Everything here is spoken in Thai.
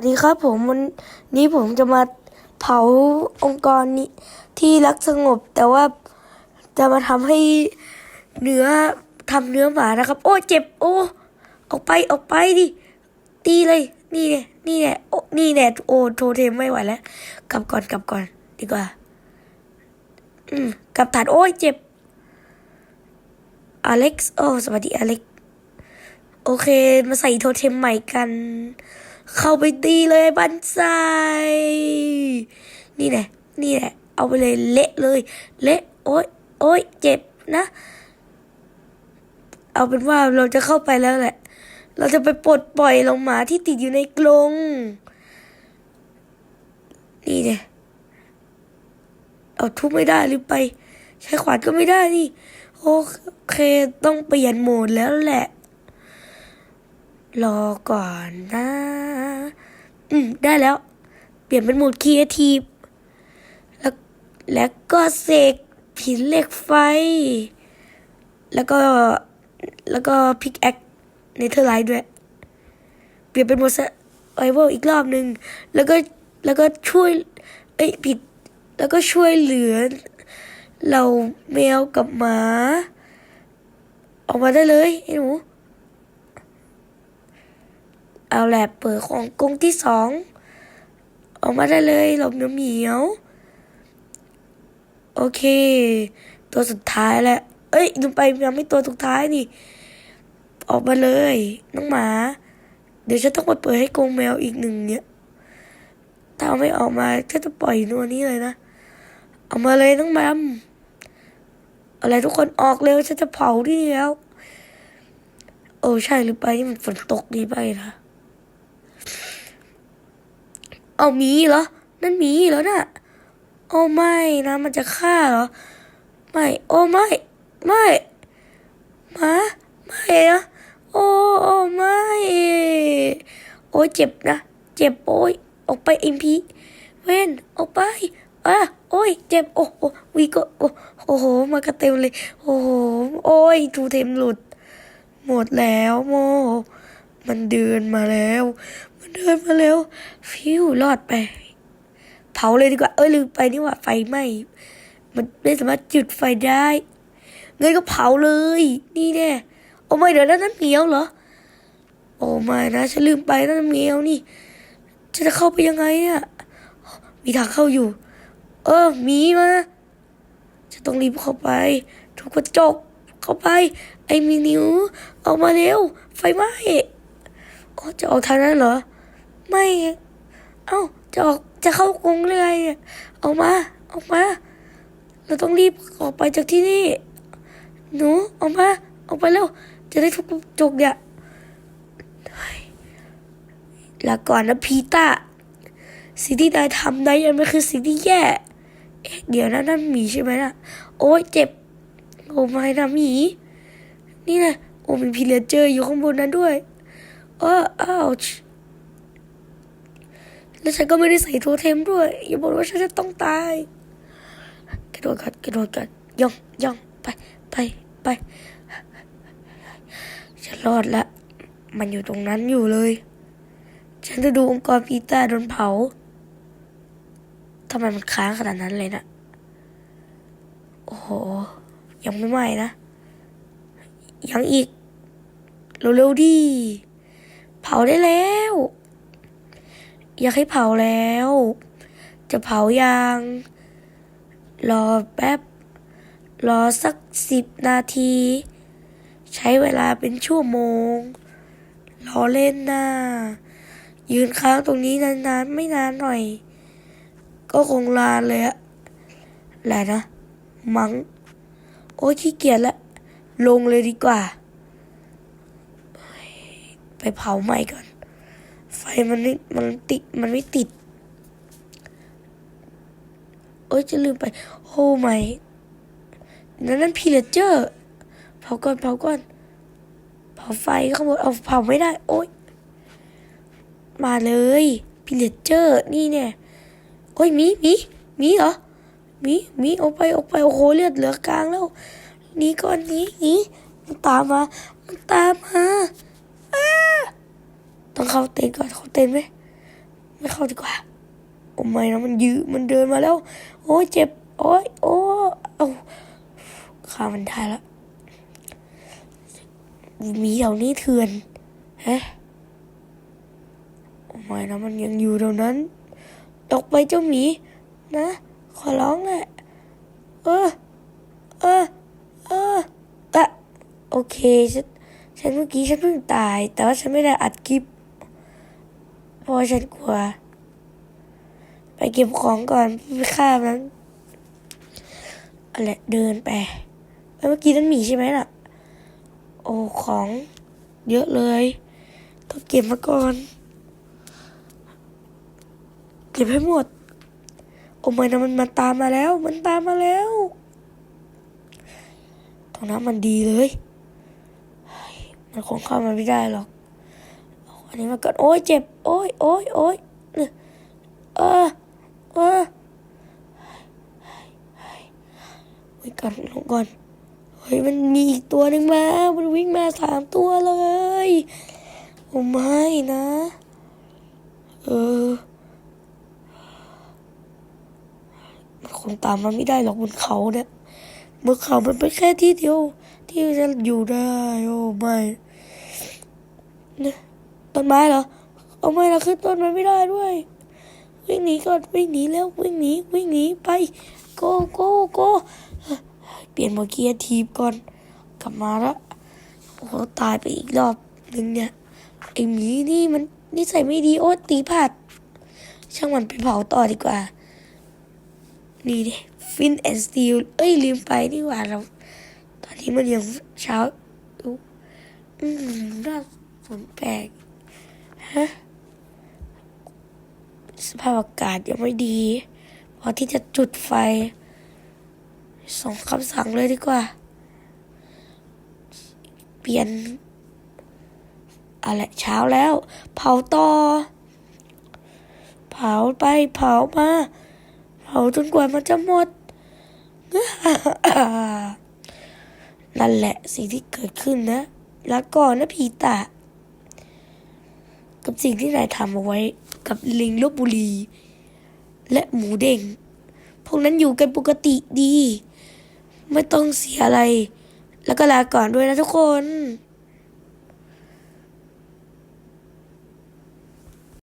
สวัสดีครับผมวันนี้ผมจะมาเผาองค์กรนี้ที่รักสงบ แต่ว่าจะมาทำให้เนื้อทำเนื้อหมานะครับ โอ้เจ็บโอ้ออกไปออกไปดิตีเลยนี่เนี่ยนี่เนี่ยโอ้นี่เนี่ยโอ้โทรเทมไม่ไหวแล้วกลับก่อนกลับก่อนดีกว่า อืมกลับฐานโอ้ยเจ็บอเล็กซ์โอ้สวัสดีอเล็กซ์โอเค มาใส่โทเทมใหม่กัน เข้าไปตีเลยบันไซนี่แหละ นี่แหละ เอาไปเลยเละเลย เละโอ๊ยโอ๊ยเจ็บนะ เอาเป็นว่าเราจะเข้าไปแล้วแหละ เราจะไปปลดปล่อยลงหมาที่ติดอยู่ในกรงนี่เนี่ยเอาทุบไม่ได้หรือไป ใช้ขวานก็ไม่ได้นี่ โอเค ต้องเปลี่ยนโหมดแล้วแหละ รอก่อนนะ อืม ได้แล้ว เปลี่ยนเป็นโหมดครีเอทีฟแล้วแล้วก็เสกผินเหล็กไฟ แล้วก็ แล้วก็พิกแอคเนเธอร์ไลท์ด้วย เปลี่ยนเป็นโหมดไอเวลอีกรอบหนึ่ง แล้วก็ แล้วก็ช่วย เอ้ย ผิด แล้วก็ช่วยเหลือ เราแมวกับหมา ออกมาได้เลยไอ้หนู เอาแหละเปิดของกรงที่สองออกมาได้เลยหลบเหนียวเหมียวโอเค ตัวสุดท้ายแล้วเอ้ยดูไปยังไม่ตัวสุดท้ายนี่ ออกมาเลย น้องหมา เดี๋ยวฉันต้องไปเปิดให้กรงแมวอีกหนึ่งเนี่ยถ้าเอาไม่ออกมาก็จะปล่อยนัวนี้เลยนะออกมาเลยน้องแมมอะไรทุกคนออกเร็วฉันจะเผาที่นี่แล้วโอ้ใช่หรือไปนี่มันฝนตกดีไปนะ เอาหมีเหรอ นั่นหมีเหรอน่ะโอ้ไม่นะมันจะฆ่าเหรอ ไม่ โอ้ไม่ ไม่หมาไม่นะโอ้โอ้ไม่ โอ้เจ็บนะ เจ็บโอ้ยออกไปเอ็มพีเว้นออกไปอะโอ้ย เจ็บ โอ้โอ้วีก็โอ้โอ้โห มากระเต็มเลย โอ้โห โอ้ยทูเทมหลุด หมดแล้วโม มันเดินมาแล้ว มันเดินมาแล้ว ฟิวรอดไป เผาเลยดีกว่า เอ้ยลืมไปนี่ว่าไฟไหม้มันไม่สามารถจุดไฟได้เงยก็เผาเลย นี่แน่โอ้ไม่เดี๋ยวนั้นนั่นเหมียวเหรอ โอ้ไม่นะฉันลืมไปนั่นเหมียวนี่ฉันจะเข้าไปยังไงเนี่ยมีทางเข้าอยู่ เออมีมาฉันต้องรีบเข้าไปทุกกระจกเข้าไป ไอ้มีนิวออกมาเร็ว ไฟไหม้ โอ้จะออกทางนั้นเหรอ ไม่ เอ้า จะออก จะเข้ากรงเลยเนี่ยออกมา ออกมา เราต้องรีบออกไปจากที่นี่ หนู ออกมา ออกไปแล้ว จะได้ทุกกระจกเนี่ยเฮ้ยลาก่อนนะพีตาสิ่งที่นายทำนายยังไม่คือสิ่งที่แย่เอ๊ะเดี๋ยวนะนั่นหมีใช่ไหมน่ะโอ้ยเจ็บ โอ้ไม่นะหมี นี่นะโอ้มีพีเลเจอร์อยู่ข้างบนนั้นด้วย อออ้าวแล้วฉันก็ไม่ได้ใส่โทเทมด้วย อย่าบอกว่าฉันจะต้องตาย กระโดดกัดกระโดดกัดย่องย่องไปไปไปฉันรอดละ มันอยู่ตรงนั้นอยู่เลย ฉันจะดูองค์กรพีตาโดนเผาทำไมมันค้างขนาดนั้นเลยนะโอ้โห ยังไม่ไหม้นะ ยังอีก เร็วๆดิ เผาได้แล้ว อยากให้เผาแล้ว จะเผายังรอแป๊บ รอสักสิบนาที ใช้เวลาเป็นชั่วโมง รอเล่นนะยืนค้างตรงนี้นานๆ ไม่นานหน่อย ก็คงลาเลยอะแหละนะ มัง้ง โอ้ยขี้เกียจละ ลงเลยดีกว่า ไปเผาใหม่ก่อน ไฟมันไม่มันติดมันไม่ติดโอ้ยจะลืมไป โอ้ไม่นั่นนั่นพีเลเจอร์เผาก่อนเผาก่อนเผาไฟข้างบนเอาเผาไม่ได้ โอ้ยมาเลยพีเลเจอร์นี่เนี่ยโอ้ยมีมีมีเหรอมีมีออกไปออกไปโอ้โหเลือดเหลือกลางแล้วนี่ก่อนนี่นี่มันตามมามันตามมา ต้องเข้าเต็นก่อนเข้าเต็นไหมไม่เข้าดีกว่าโอ้ไม่นะมันยื้อมันเดินมาแล้ว โอ้ยเจ็บโอ้ยโอ้เอาขามันได้ละหมีแถวนี้เถื่อนฮะโอ้ไม่นะมันยังอยู่ตรงนั้นออกไปเจ้าหมีนะขอร้องแหละเออเออเอออะโอเคฉันฉันเมื่อกี้ฉันเพิ่งตาย แต่ว่าฉันไม่ได้อัดคลิป เพราะฉันกลัว ไปเก็บของก่อนไปฆ่ามันอะไรเดินไปเอ้ยเมื่อกี้นั่นหมีใช่ไหมน่ะ โอ้ของ เยอะเลยต้องเก็บมาก่อน เก็บให้หมด โอ้ไม่นะมันมาตามมาแล้ว มันตามมาแล้ว ตรงนั้นมันดีเลยเฮ้ยมันคงเข้ามาไม่ได้หรอก อันนี้มาก่อนโอ้ยเจ็บ โอ้ยโอ้ยโอ้ยเออเออวิ่งก่อนลงก่อน เฮ้ยมันมีอีกตัวหนึ่งมา มันวิ่งมาสามตัวเลยโอ้ไม่นะ เออมันคงตามมาไม่ได้หรอกบนเขาเนี่ยบนเขามันเป็นแค่ที่เดียว ที่จะอยู่ได้ โอ้ไม่นี่ย ต้นไม้เหรอ เอาไม่เราขึ้นต้นไม้ไม่ได้ด้วย วิ่งหนีก่อนวิ่งหนีแล้ววิ่งหนีวิ่งหนีไปโกโกโกเปลี่ยนโมเกียทีบก่อน กลับมาล้วโอ้ตายไปอีกรอบหนึ่งเนี่ยไอหมีนี่มันนิสัยไม่ดีโอ๊ตตีพลาดช่างมันไปเผาต่อดีกว่า นี่ดิฟินแอนด์สตีลเอ้ยลืมไปนี่หว่าเรา ตอนนี้มันยังเช้าอือืมน่าสนแปลก ฮะสภาพอากาศยังไม่ดี พอที่จะจุดไฟ ส่งคำสั่งเลยดีกว่า เปลี่ยนอะไรเช้าแล้ว เผาต่อ เผาไปเผามา เผาจนกว่ามันจะหมด นั่นแหละสิ่งที่เกิดขึ้นนะ แล้วก่อนนะพีตา กับสิ่งที่นายทำเอาไว้กับลิงลบบุรี และหมูเด้งพวกนั้นอยู่กันปกติดี ไม่ต้องเสียอะไร แล้วก็ลาก่อนด้วยนะทุกคน